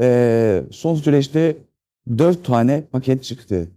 e, son süreçte dört tane paket çıktı.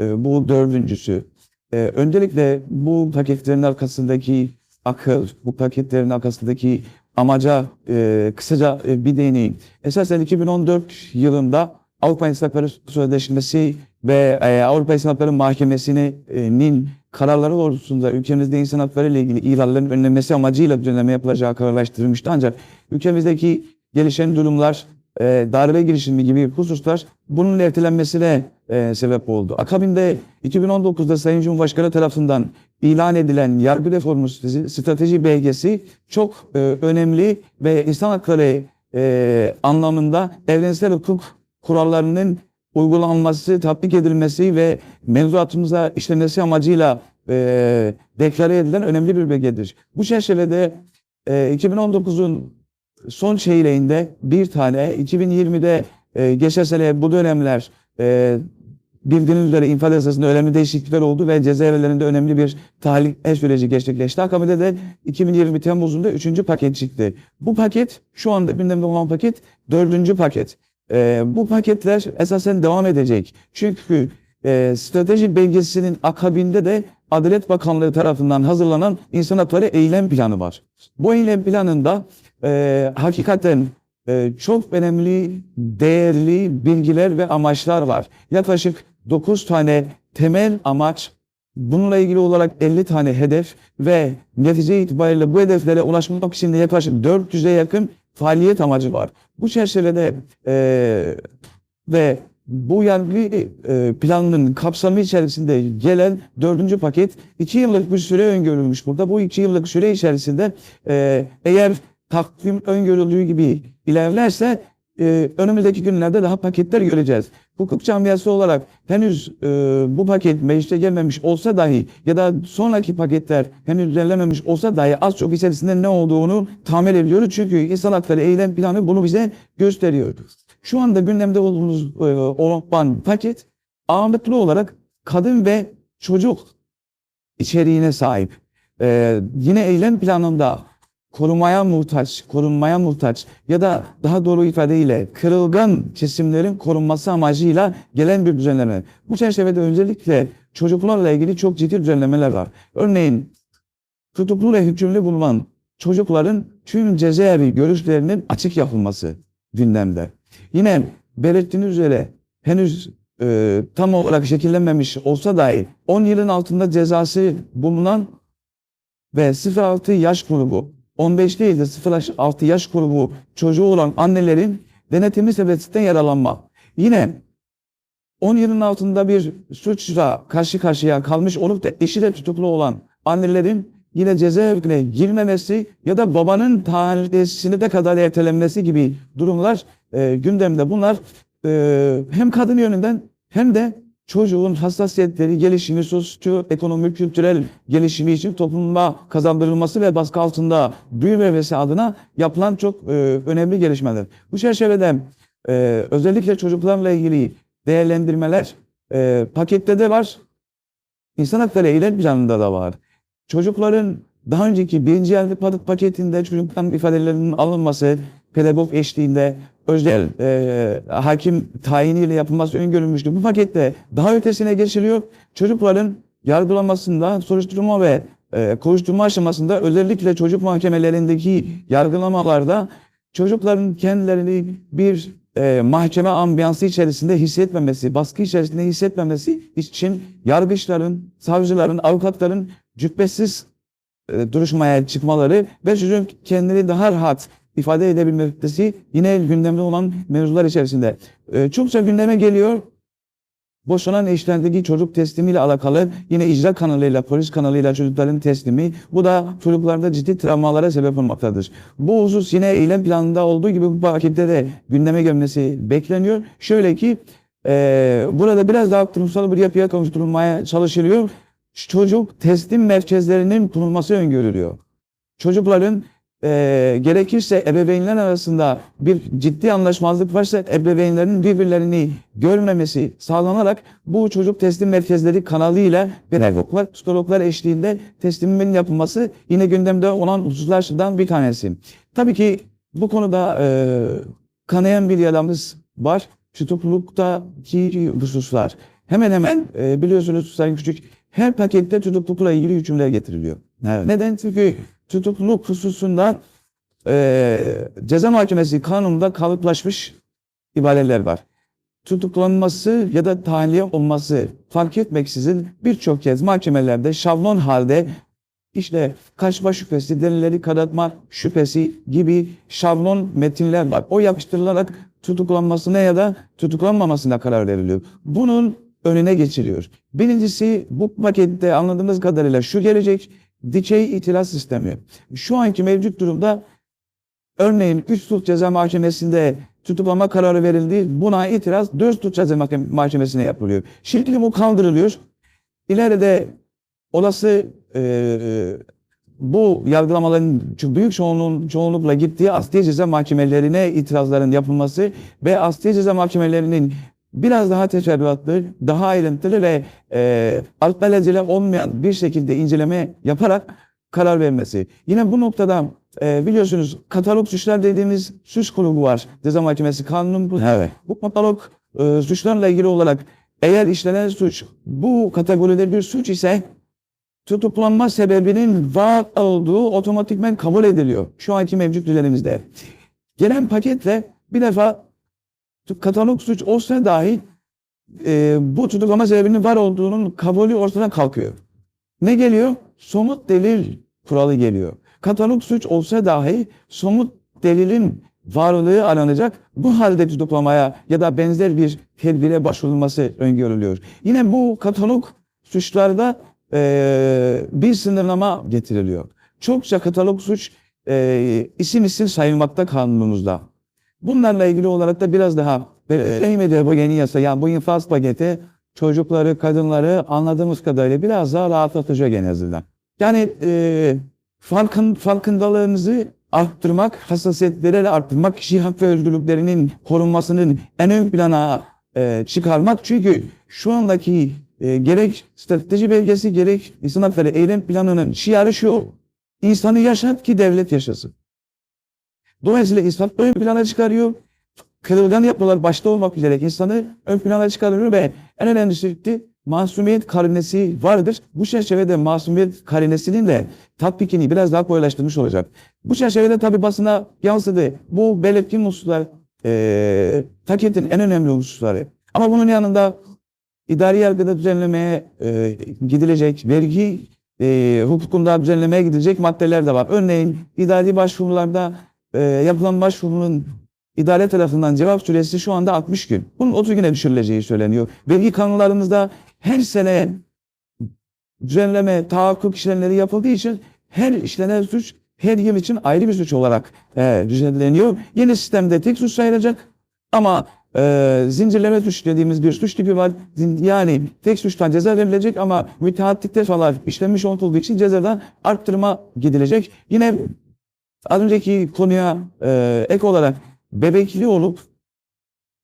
E, bu dördüncüsü. E, öncelikle bu paketlerin arkasındaki akıl, bu paketlerin arkasındaki amaca e, kısaca e, bir değineyim. Esasen 2014 yılında Avrupa İnsan Hakları Sözleşmesi ve e, Avrupa İnsan Hakları Mahkemesi'nin kararları doğrultusunda ülkemizde insan hakları ile ilgili ihlallerin önlenmesi amacıyla düzenleme yapılacağı kararlaştırılmıştı. Ancak ülkemizdeki gelişen durumlar, e, darbe girişimi gibi hususlar bunun ertelenmesine e, sebep oldu. Akabinde 2019'da Sayın Cumhurbaşkanı tarafından ilan edilen yargı reformu strateji belgesi çok e, önemli ve insan hakları anlamında evrensel hukuk kurallarının uygulanması, tatbik edilmesi ve mevzuatımıza işlenmesi amacıyla e, deklare edilen önemli bir belgedir. Bu çerçevede e, 2019'un son çeyreğinde bir tane, 2020'de e, geçen sene bu dönemler e, bildiğiniz üzere infaz yasasında önemli değişiklikler oldu ve cezaevlerinde önemli bir tahliye süreci gerçekleşti. Akabinde de 2020 Temmuz'unda üçüncü paket çıktı. Bu paket şu anda gündemde olan paket dördüncü paket. E, bu paketler esasen devam edecek. Çünkü e, strateji belgesinin akabinde de Adalet Bakanlığı tarafından hazırlanan insan hakları eylem planı var. Bu eylem planında e, hakikaten e, çok önemli, değerli bilgiler ve amaçlar var. Yaklaşık 9 tane temel amaç, bununla ilgili olarak 50 tane hedef ve netice itibariyle bu hedeflere ulaşmak için de yaklaşık 400'e yakın faaliyet amacı var. Bu çerçevede e, ve bu yargı e, planının kapsamı içerisinde gelen dördüncü paket iki yıllık bir süre öngörülmüş burada. Bu iki yıllık süre içerisinde e, eğer takvim öngörüldüğü gibi ilerlerse e, önümüzdeki günlerde daha paketler göreceğiz. Hukuk camiası olarak henüz e, bu paket meclise gelmemiş olsa dahi ya da sonraki paketler henüz düzenlenmemiş olsa dahi az çok içerisinde ne olduğunu tahmin ediyoruz. Çünkü insan hakları eylem planı bunu bize gösteriyor. Şu anda gündemde olduğumuz e, olan paket ağırlıklı olarak kadın ve çocuk içeriğine sahip. E, yine eylem planında korumaya muhtaç, korunmaya muhtaç ya da daha doğru ifadeyle kırılgan kesimlerin korunması amacıyla gelen bir düzenleme. Bu çerçevede özellikle çocuklarla ilgili çok ciddi düzenlemeler var. Örneğin tutuklu ve hükümlü bulunan çocukların tüm cezaevi görüşlerinin açık yapılması gündemde. Yine belirttiğiniz üzere henüz e, tam olarak şekillenmemiş olsa dahi 10 yılın altında cezası bulunan ve 0-6 yaş grubu 15 değil de 0-6 yaş grubu çocuğu olan annelerin denetimli sebebiyetten yaralanma. Yine 10 yılın altında bir suçla karşı karşıya kalmış olup da eşi de tutuklu olan annelerin yine cezaevine girmemesi ya da babanın tahliyesine de kadar ertelenmesi gibi durumlar e, gündemde. Bunlar e, hem kadın yönünden hem de çocuğun hassasiyetleri, gelişimi, sosyo-ekonomik, kültürel gelişimi için topluma kazandırılması ve baskı altında büyümemesi adına yapılan çok e, önemli gelişmeler. Bu çerçevede e, özellikle çocuklarla ilgili değerlendirmeler e, pakette de var. İnsan hakları eylem planında da var. Çocukların daha önceki birinci elde paketinde çocukların ifadelerinin alınması, pedagog eşliğinde özel e, hakim tayiniyle yapılması öngörülmüştü. Bu pakette daha ötesine geçiliyor. Çocukların yargılamasında soruşturma ve e, kovuşturma aşamasında özellikle çocuk mahkemelerindeki yargılamalarda çocukların kendilerini bir e, mahkeme ambiyansı içerisinde hissetmemesi, baskı içerisinde hissetmemesi için yargıçların, savcıların, avukatların cübbesiz e, duruşmaya çıkmaları ve çocuğun kendini daha rahat ifade edebilmesi yine gündemde olan mevzular içerisinde. E, çokça gündeme geliyor. Boşanan eşlerdeki çocuk teslimiyle alakalı yine icra kanalıyla, polis kanalıyla çocukların teslimi. Bu da çocuklarda ciddi travmalara sebep olmaktadır. Bu husus yine eylem planında olduğu gibi bu pakette de gündeme gelmesi bekleniyor. Şöyle ki e, burada biraz daha kurumsal bir yapıya kavuşturulmaya çalışılıyor. Çocuk teslim merkezlerinin kurulması öngörülüyor. Çocukların e, gerekirse ebeveynler arasında bir ciddi anlaşmazlık varsa ebeveynlerin birbirlerini görmemesi sağlanarak bu çocuk teslim merkezleri kanalıyla pedagoglar, psikologlar eşliğinde teslimin yapılması yine gündemde olan hususlardan bir tanesi. Tabii ki bu konuda e, kanayan bir yaramız var. Tutukluluktaki hususlar. Hemen hemen e, biliyorsunuz Sayın Küçük her pakette tutuklulukla ilgili hükümler getiriliyor. Neden? Çünkü tutukluluk hususunda e, ceza mahkemesi kanununda kalıplaşmış ibareler var. Tutuklanması ya da tahliye olması fark etmeksizin birçok kez mahkemelerde şablon halde işte kaçma şüphesi, delilleri kanıtma şüphesi gibi şablon metinler var. O yapıştırılarak tutuklanmasına ya da tutuklanmamasına karar veriliyor. Bunun önüne geçiliyor. Birincisi bu pakette anladığımız kadarıyla şu gelecek dikey itiraz sistemi. Şu anki mevcut durumda örneğin 3 suç ceza mahkemesinde tutuklama kararı verildi. Buna itiraz 4 suç ceza mahkem- mahkemesine yapılıyor. Şimdi bu kaldırılıyor. İleride olası e, bu yargılamaların büyük çoğunluğun, çoğunlukla gittiği asliye ceza mahkemelerine itirazların yapılması ve asliye ceza mahkemelerinin biraz daha teferruatlı, daha ayrıntılı ve e, altyazılı olmayan bir şekilde inceleme yaparak karar vermesi. Yine bu noktada e, biliyorsunuz katalog suçlar dediğimiz suç grubu var. Ceza Mahkemesi kanunun bu. Evet. Bu katalog e, suçlarla ilgili olarak eğer işlenen suç bu kategoride bir suç ise tutuklanma sebebinin var olduğu otomatikmen kabul ediliyor. Şu anki mevcut düzenimizde. Gelen paketle bir defa katalog suç olsa dahi e, bu tutuklama sebebinin var olduğunun kabulü ortadan kalkıyor. Ne geliyor? Somut delil kuralı geliyor. Katalog suç olsa dahi somut delilin varlığı aranacak. Bu halde tutuklamaya ya da benzer bir tedbire başvurulması öngörülüyor. Yine bu katalog suçlarda e, bir sınırlama getiriliyor. Çokça katalog suç e, isim isim sayılmakta kanunumuzda. Bunlarla ilgili olarak da biraz daha Ehmedi bu yeni yasa yani bu infaz paketi çocukları, kadınları anladığımız kadarıyla biraz daha rahatlatacak en azından. Yani e, farkın, farkındalığınızı arttırmak, hassasiyetleri arttırmak, kişi hak ve özgürlüklerinin korunmasının en ön plana e, çıkarmak. Çünkü şu andaki e, gerek strateji belgesi gerek insan hakları eylem planının şiarı şu. İnsanı yaşat ki devlet yaşasın. Dolayısıyla insan ön plana çıkarıyor. Kırılgan yapılar başta olmak üzere insanı ön plana çıkarıyor ve en önemlisi de masumiyet karinesi vardır. Bu çerçevede masumiyet karinesinin de tatbikini biraz daha kolaylaştırmış olacak. Bu çerçevede tabi basına yansıdı. Bu belirttiğim hususlar e, takiyetin en önemli hususları. Ama bunun yanında idari yargıda düzenlemeye e, gidilecek, vergi e, hukukunda düzenlemeye gidilecek maddeler de var. Örneğin idari başvurularda e, yapılan başvurunun idare tarafından cevap süresi şu anda 60 gün. Bunun 30 güne düşürüleceği söyleniyor. Vergi kanunlarımızda her sene düzenleme, tahakkuk işlemleri yapıldığı için her işlenen suç her yıl için ayrı bir suç olarak e, düzenleniyor. Yeni sistemde tek suç sayılacak ama e, zincirleme suç dediğimiz bir suç tipi var. Yani tek suçtan ceza verilecek ama müteahhitlikte falan işlenmiş olduğu için cezadan arttırma gidilecek. Yine az önceki konuya e, ek olarak bebekli olup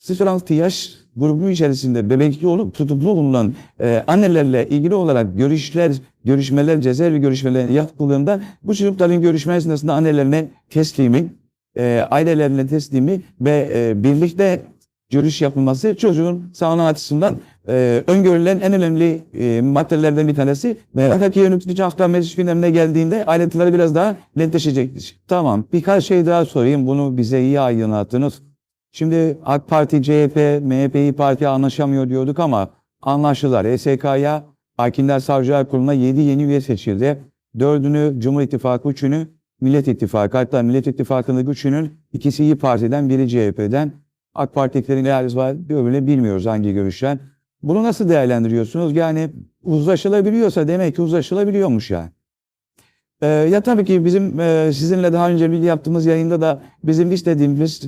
0-6 yaş grubu içerisinde bebekli olup tutuklu bulunan e, annelerle ilgili olarak görüşler, görüşmeler, cezaevi görüşmeler yapıldığında bu çocukların görüşme esnasında annelerine teslimi, e, ailelerine teslimi ve e, birlikte görüş yapılması çocuğun sağlığı açısından e, öngörülen en önemli e, maddelerden bir tanesi. Ahlaki yönetici haklar meclis gündemine geldiğinde ayrıntıları biraz daha netleşecektir. Tamam birkaç şey daha sorayım bunu bize iyi aydınlattınız. Şimdi AK Parti, CHP, MHP, İYİ Parti anlaşamıyor diyorduk ama anlaştılar. ESK'ya Hakimler Savcılar Kurulu'na 7 yeni üye seçildi. Dördünü Cumhur İttifakı, üçünü Millet İttifakı. Hatta Millet İttifakı'nın üçünün ikisi İYİ Parti'den, biri CHP'den. AK Parti'nin ne var öbürüne bilmiyoruz hangi görüşten. Bunu nasıl değerlendiriyorsunuz? Yani uzlaşılabiliyorsa demek ki uzlaşılabiliyormuş yani. Ee, ya tabii ki bizim e, sizinle daha önce bir yaptığımız yayında da bizim istediğimiz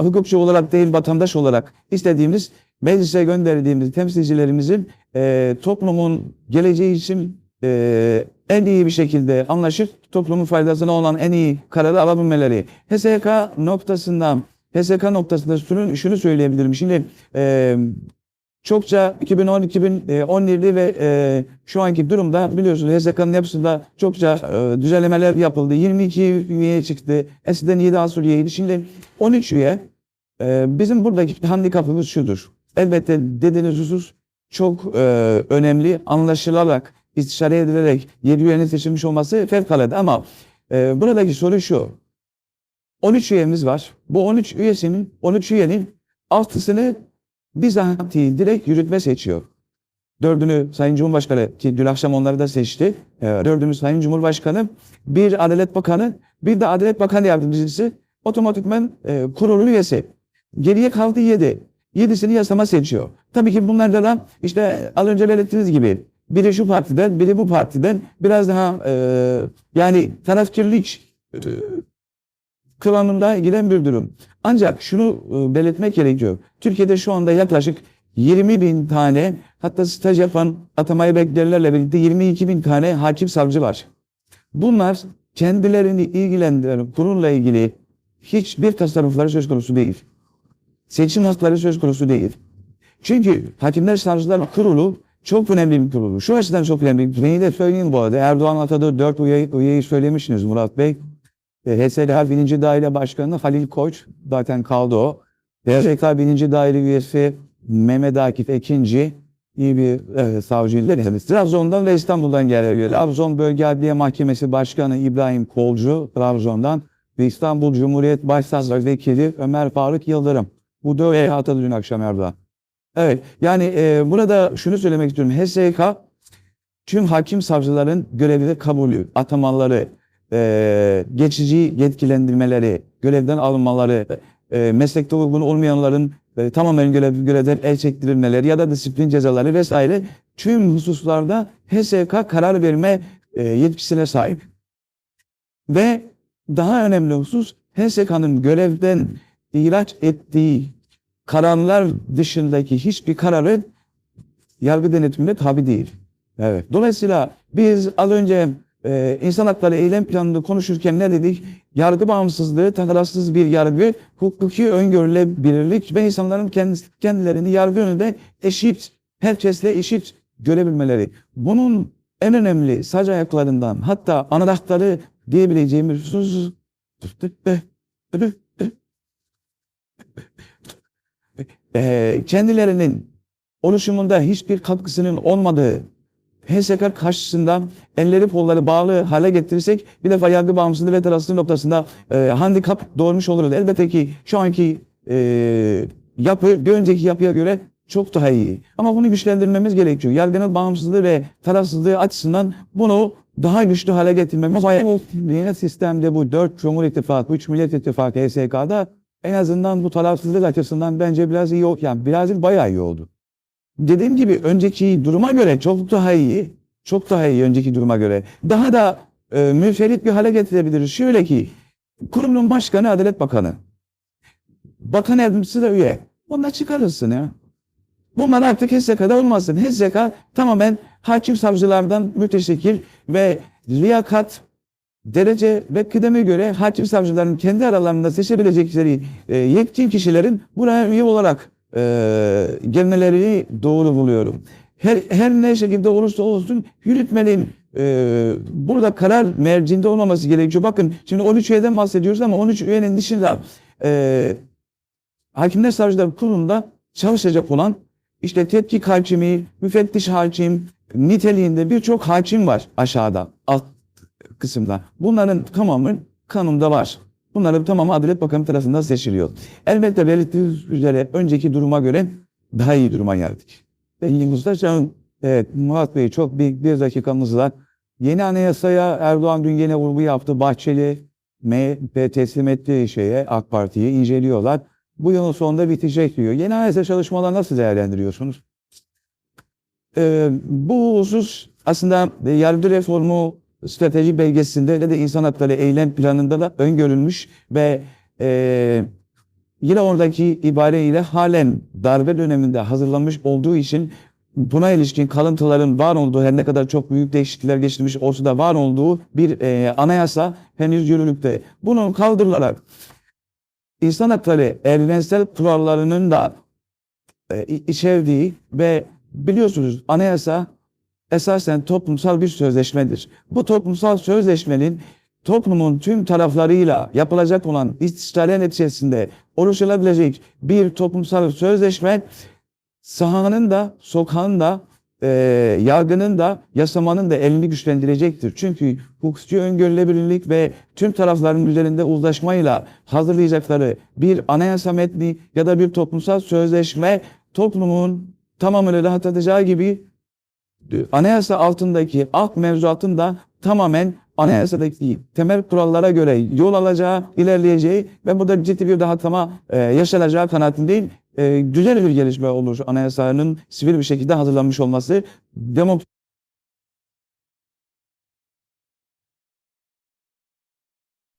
hukukçu olarak değil vatandaş olarak istediğimiz meclise gönderdiğimiz temsilcilerimizin e, toplumun geleceği için e, en iyi bir şekilde anlaşıp toplumun faydasına olan en iyi kararı alabilmeleri. HSK noktasından HSK noktasında şunu, şunu söyleyebilirim. Şimdi e, çokça 2010-2011'li ve e, şu anki durumda biliyorsunuz HSK'nın yapısında çokça e, düzenlemeler yapıldı. 22 üye çıktı. Eskiden 7 asıl üyeydi. Şimdi 13 üye. Ee, bizim buradaki handikapımız şudur. Elbette dediğiniz husus çok e, önemli, anlaşılarak, istişare edilerek yedi üyenin seçilmiş olması fevkalade ama e, buradaki soru şu. 13 üyemiz var. Bu 13 üyesinin, 13 üyenin altısını bizatihi direkt yürütme seçiyor. Dördünü Sayın Cumhurbaşkanı ki dün akşam onları da seçti. Ee, Dördünü Sayın Cumhurbaşkanı, bir Adalet Bakanı, bir de Adalet Bakanı Yardımcısı otomatikmen e, kurulun üyesi. Geriye kaldı yedi. Yedisini yasama seçiyor. Tabii ki bunlarda da işte az önce belirttiğiniz gibi biri şu partiden, biri bu partiden biraz daha e, yani tarafkirlik e, kıvamında giden bir durum. Ancak şunu e, belirtmek gerekiyor. Türkiye'de şu anda yaklaşık 20 bin tane hatta staj yapan atamayı bekleyenlerle birlikte 22 bin tane hakim savcı var. Bunlar kendilerini ilgilendiren kurulla ilgili hiçbir tasarrufları söz konusu değil. Seçim hakları söz konusu değil. Çünkü Hakimler Savcılar Kurulu çok önemli bir kurulu. Şu açıdan çok önemli. Beni de söyleyeyim bu arada. Erdoğan atadığı 4 üyeyi, üyeyi söylemişsiniz Murat Bey. HSLH 1. Daire Başkanı Halil Koç zaten kaldı o. DRK 1. Daire üyesi Mehmet Akif Ekinci iyi bir e, savcıydı. Yani Trabzon'dan ve İstanbul'dan geliyor. Trabzon Bölge Adliye Mahkemesi Başkanı İbrahim Kolcu Trabzon'dan ve İstanbul Cumhuriyet Başsavcısı Vekili Ömer Faruk Yıldırım. Bu da atadı dün akşam Erdoğan. Evet yani e, burada şunu söylemek istiyorum. HSK tüm hakim savcıların görevli kabulü, atamaları, e, geçici yetkilendirmeleri, görevden alınmaları, e, meslekte uygun olmayanların e, tamamen görev, görevden el çektirilmeleri ya da disiplin cezaları vesaire tüm hususlarda HSK karar verme e, yetkisine sahip. Ve daha önemli husus HSK'nın görevden ihraç ettiği kararlar dışındaki hiçbir kararın yargı denetimine tabi değil. Evet. Dolayısıyla biz az önce e, insan hakları eylem planını konuşurken ne dedik? Yargı bağımsızlığı, tarafsız bir yargı, hukuki öngörülebilirlik ve insanların kendilerini yargı önünde eşit, herkesle eşit görebilmeleri. Bunun en önemli sac ayaklarından hatta anahtarı diyebileceğimiz husus e, kendilerinin oluşumunda hiçbir katkısının olmadığı HSK karşısında elleri kolları bağlı hale getirirsek bir defa yargı bağımsızlığı ve tarafsızlığı noktasında e, handikap doğurmuş oluruz. Elbette ki şu anki e, yapı bir önceki yapıya göre çok daha iyi. Ama bunu güçlendirmemiz gerekiyor. Yargının bağımsızlığı ve tarafsızlığı açısından bunu daha güçlü hale getirmemiz. Yeni sistemde bu 4 Cumhur İttifakı, 3 Millet İttifakı HSK'da en azından bu tarafsızlık açısından bence biraz iyi oldu. Yani biraz değil, bayağı iyi oldu. Dediğim gibi önceki duruma göre çok daha iyi. Çok daha iyi önceki duruma göre. Daha da e, müferit bir hale getirebiliriz. Şöyle ki kurumun başkanı Adalet Bakanı. Bakan yardımcısı da üye. Bunlar çıkarırsın ya. Bunlar artık HSK'da olmasın. HSK tamamen hakim savcılardan müteşekkil ve liyakat derece ve kıdeme göre hakim savcıların kendi aralarında seçebilecekleri e, yetkin kişilerin buraya üye olarak e, gelmelerini doğru buluyorum. Her, her ne şekilde olursa olsun yürütmenin e, burada karar mercinde olmaması gerekiyor. Bakın şimdi 13 üyeden bahsediyoruz ama 13 üyenin dışında e, Hakimler Savcılar Kurulu'nda çalışacak olan işte tetkik hakimi, müfettiş hakim niteliğinde birçok hakim var aşağıda, alt kısımda. Bunların tamamı kanunda var. Bunların tamamı Adalet Bakanı tarafından seçiliyor. Elbette belirttiğiniz üzere önceki duruma göre daha iyi duruma geldik. Ve Mustafa evet Murat Bey çok bir dakikamız var. Yeni anayasaya Erdoğan dün yine vurgu yaptı. Bahçeli MHP teslim ettiği şeye AK Parti'yi inceliyorlar. Bu yılın sonunda bitecek diyor. Yeni anayasa çalışmaları nasıl değerlendiriyorsunuz? Ee, bu husus aslında yargı reformu strateji belgesinde de insan hakları eylem planında da öngörülmüş ve e, yine oradaki ibareyle halen darbe döneminde hazırlanmış olduğu için buna ilişkin kalıntıların var olduğu her ne kadar çok büyük değişiklikler geçirmiş olsa da var olduğu bir e, anayasa henüz yürürlükte. Bunun kaldırılarak insan hakları evrensel kurallarının da e, içerdiği ve biliyorsunuz anayasa esasen toplumsal bir sözleşmedir. Bu toplumsal sözleşmenin toplumun tüm taraflarıyla yapılacak olan istişare neticesinde oluşabilecek bir toplumsal sözleşme sahanın da, sokağın da, e, yargının da, yasamanın da elini güçlendirecektir. Çünkü hukukçu öngörülebilirlik ve tüm tarafların üzerinde uzlaşmayla hazırlayacakları bir anayasa metni ya da bir toplumsal sözleşme toplumun tamamını rahatlatacağı gibi e, anayasa altındaki alt mevzuatın da tamamen anayasadaki temel kurallara göre yol alacağı, ilerleyeceği ve burada ciddi bir rahatlama e, yaşanacağı kanaatindeyim. E, güzel bir gelişme olur anayasanın sivil bir şekilde hazırlanmış olması. Demokrasi